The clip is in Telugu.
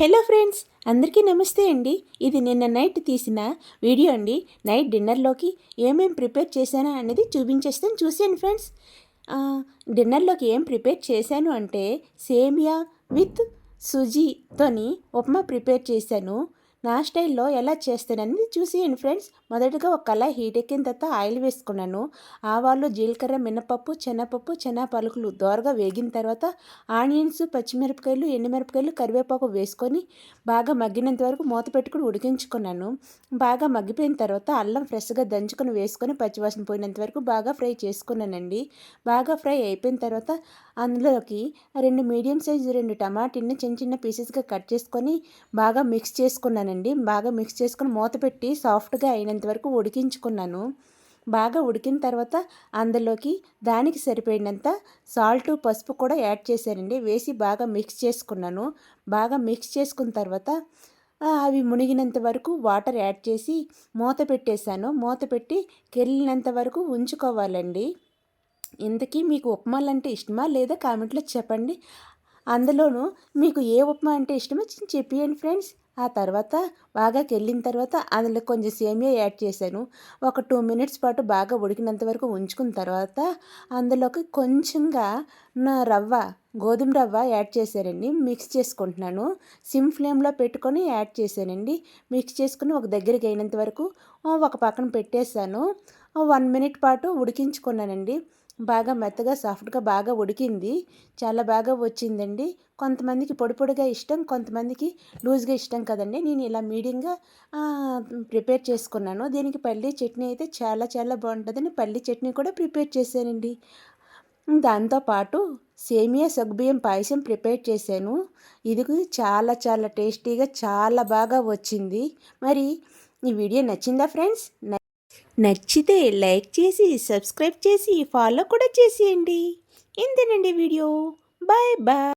హలో ఫ్రెండ్స్ అందరికీ నమస్తే అండి. ఇది నిన్న నైట్ తీసిన వీడియో అండి. నైట్ డిన్నర్లోకి ఏమేం ప్రిపేర్ చేశానా అనేది చూపించేస్తాను. చూసాను ఫ్రెండ్స్. డిన్నర్లోకి ఏం ప్రిపేర్ చేశాను అంటే సేమియా విత్ సుజీతోని ఉప్మా ప్రిపేర్ చేశాను. నా స్టైల్లో ఎలా చేస్తానని చూసేయండి ఫ్రెండ్స్ మొదటగా ఒక కళాయి హీట్ ఎక్కిన తర్వాత ఆయిల్ వేసుకున్నాను. ఆవాలు జీలకర్ర మినపప్పు శనగపప్పు చెనా పలుకులు దోరగా వేగిన తర్వాత ఆనియన్స్ పచ్చిమిరపకాయలు ఎండుమిరపకాయలు కరివేపాకు వేసుకొని బాగా మగ్గినంత వరకు మూత పెట్టుకుని ఉడికించుకున్నాను. బాగా మగ్గిపోయిన తర్వాత అల్లం ఫ్రెష్గా దంచుకొని వేసుకొని పచ్చివాసన పోయినంత వరకు బాగా ఫ్రై చేసుకున్నానండి. బాగా ఫ్రై అయిపోయిన తర్వాత అందులోకి రెండు మీడియం సైజు రెండు టమాటీని చిన్న చిన్న పీసెస్గా కట్ చేసుకొని బాగా మిక్స్ చేసుకున్నాను చేసుకున్నానండి బాగా మిక్స్ చేసుకుని మూత పెట్టి సాఫ్ట్గా అయినంత వరకు ఉడికించుకున్నాను. బాగా ఉడికిన తర్వాత అందులోకి దానికి సరిపోయినంత సాల్ట్ పసుపు కూడా యాడ్ చేశానండి. వేసి బాగా మిక్స్ చేసుకున్నాను. బాగా మిక్స్ చేసుకున్న తర్వాత అవి మునిగినంత వరకు వాటర్ యాడ్ చేసి మూత పెట్టేశాను. మూత పెట్టి కెళ్ళినంత వరకు ఉంచుకోవాలండి. ఇంతకీ మీకు ఉప్మాలు అంటే ఇష్టమా లేదా కామెంట్లో చెప్పండి. అందులోనూ మీకు ఏ ఉప్మా అంటే ఇష్టమో చెప్పియండి ఫ్రెండ్స్. ఆ తర్వాత బాగా కెళ్ళిన తర్వాత అందులో కొంచెం సేమియా యాడ్ చేశాను. ఒక టూ మినిట్స్ పాటు బాగా ఉడికినంత వరకు ఉంచుకున్న తర్వాత అందులోకి కొంచెంగా నా రవ్వ గోధుమ రవ్వ యాడ్ చేశానండి. మిక్స్ చేసుకుంటున్నాను. సిమ్ ఫ్లేమ్లో పెట్టుకొని యాడ్ చేశానండి. మిక్స్ చేసుకుని ఒక దగ్గరికి అయినంత వరకు ఒక పక్కన పెట్టేశాను. వన్ మినిట్ పాటు ఉడికించుకున్నానండి. బాగా మెత్తగా సాఫ్ట్గా బాగా ఉడికింది. చాలా బాగా వచ్చిందండి. కొంతమందికి పొడి పొడిగా ఇష్టం కొంతమందికి లూజ్గా ఇష్టం కదండి. నేను ఇలా మీడియంగా ప్రిపేర్ చేసుకున్నాను. దీనికి పల్లీ చట్నీ అయితే చాలా చాలా బాగుంటుందని పల్లీ చట్నీ కూడా ప్రిపేర్ చేశానండి. దాంతోపాటు సేమియా సగ్గుబియ్యం పాయసం ప్రిపేర్ చేశాను. ఇది చాలా చాలా టేస్టీగా చాలా బాగా వచ్చింది. మరి ఈ వీడియో నచ్చిందా ఫ్రెండ్స్? నచ్చితే లైక్ చేసి సబ్స్క్రైబ్ చేసి ఫాలో కూడా చేసేయండి. ఇంతేనండి వీడియో. Bye bye.